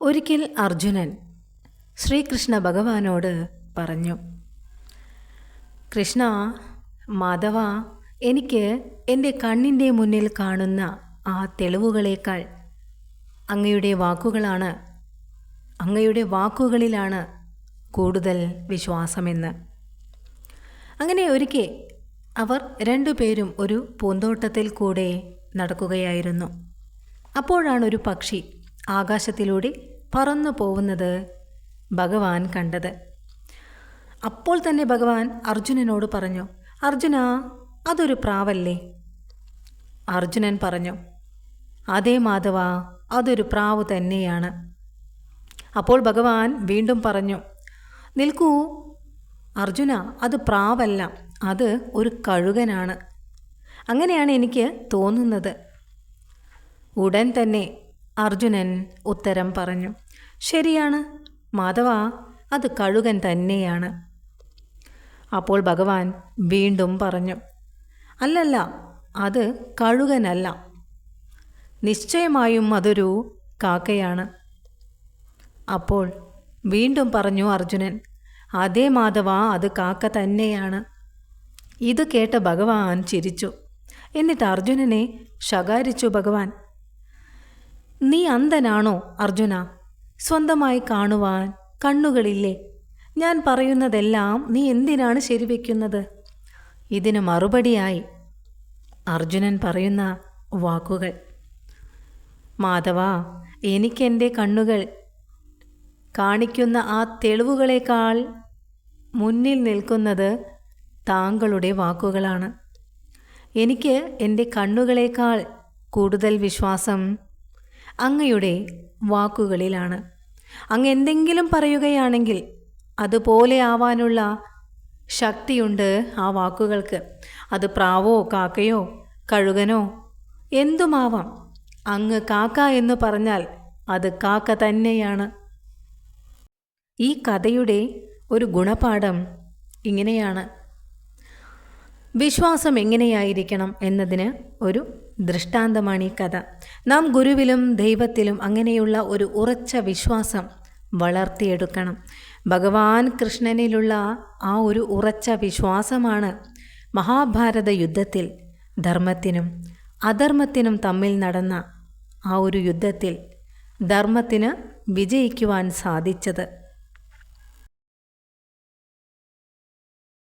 ഒരിക്കൽ അർജുനൻ ശ്രീകൃഷ്ണ ഭഗവാനോട് പറഞ്ഞു കൃഷ്ണ മാധവ എനിക്ക് എന്റെ കണ്ണിന്റെ മുന്നിൽ കാണുന്ന ആ തെളിവുകളേക്കാൾ അങ്ങയുടെ വാക്കുകളാണ് അങ്ങയുടെ വാക്കുകളിലാണ് കൂടുതൽ വിശ്വാസമെന്ന്. അങ്ങനെ ഒരിക്കെ അവർ രണ്ടുപേരും ഒരു പൂന്തോട്ടത്തിൽ കൂടെ നടക്കുകയായിരുന്നു. അപ്പോഴാണ് ഒരു പക്ഷി ആകാശത്തിലൂടെ പറന്നു പോകുന്നത് ഭഗവാൻ കണ്ടത്. അപ്പോൾ തന്നെ ഭഗവാൻ അർജുനനോട് പറഞ്ഞു അർജുന അതൊരു പ്രാവല്ലേ? അർജുനൻ പറഞ്ഞു അതേ മാധവ അതൊരു പ്രാവ് തന്നെയാണ്. അപ്പോൾ ഭഗവാൻ വീണ്ടും പറഞ്ഞു നിൽക്കൂ അർജുന അത് പ്രാവല്ല അത് ഒരു കഴുകനാണ്. അങ്ങനെയാണ് എനിക്ക് തോന്നുന്നത്. ഉടൻ തന്നെ അർജുനൻ ഉത്തരം പറഞ്ഞു. ശരിയാണ് മാധവ അത് കഴുകൻ തന്നെയാണ്. അപ്പോൾ ഭഗവാൻ വീണ്ടും പറഞ്ഞു അല്ലല്ല അത് കഴുകനല്ല. നിശ്ചയമായും അതൊരു കാക്കയാണ്. അപ്പോൾ വീണ്ടും പറഞ്ഞു അർജുനൻ അതേ മാധവ അത് കാക്ക തന്നെയാണ്. ഇത് കേട്ട ഭഗവാൻ ചിരിച്ചു. എന്നിട്ട് അർജുനനെ ശകാരിച്ചു ഭഗവാൻ. നീ അന്ധനാണോ അർജുന? സ്വന്തമായി കാണുവാൻ കണ്ണുകളില്ലേ. ഞാൻ പറയുന്നതെല്ലാം നീ എന്തിനാണ് ശരിവെക്കുന്നത്? ഇതിന് മറുപടിയായി അർജുനൻ പറയുന്ന വാക്കുകൾ. മാധവ എനിക്കെന്റെ കണ്ണുകൾ കാണിക്കുന്ന ആ തെളിവുകളേക്കാൾ മുന്നിൽ നിൽക്കുന്നത് താങ്കളുടെ വാക്കുകളാണ്. എനിക്ക് എന്റെ കണ്ണുകളേക്കാൾ കൂടുതൽ വിശ്വാസം അങ്ങയുടെ വാക്കുകളിലാണ്. അങ്ങ് എന്തെങ്കിലും പറയുകയാണെങ്കിൽ അതുപോലെ ആവാനുള്ള ശക്തിയുണ്ട് ആ വാക്കുകൾക്ക്. അത് പ്രാവോ കാക്കയോ കഴുകനോ എന്തുമാവാം. അങ്ങ് കാക്ക എന്ന് പറഞ്ഞാൽ അത് കാക്ക തന്നെയാണ്. ഈ കഥയുടെ ഒരു ഗുണപാഠം ഇങ്ങനെയാണ്. വിശ്വാസം എങ്ങനെയായിരിക്കണം എന്നതിന് ഒരു ദൃഷ്ടാന്തമാണ് ഈ കഥ. നാം ഗുരുവിലും ദൈവത്തിലും അങ്ങനെയുള്ള ഒരു ഉറച്ച വിശ്വാസം വളർത്തിയെടുക്കണം. ഭഗവാൻ കൃഷ്ണനിലുള്ള ആ ഒരു ഉറച്ച വിശ്വാസമാണ് മഹാഭാരത യുദ്ധത്തിൽ ധർമ്മത്തിനും അധർമ്മത്തിനും തമ്മിൽ നടന്ന ആ ഒരു യുദ്ധത്തിൽ ധർമ്മത്തിന് വിജയിക്കുവാൻ സാധിച്ചത്.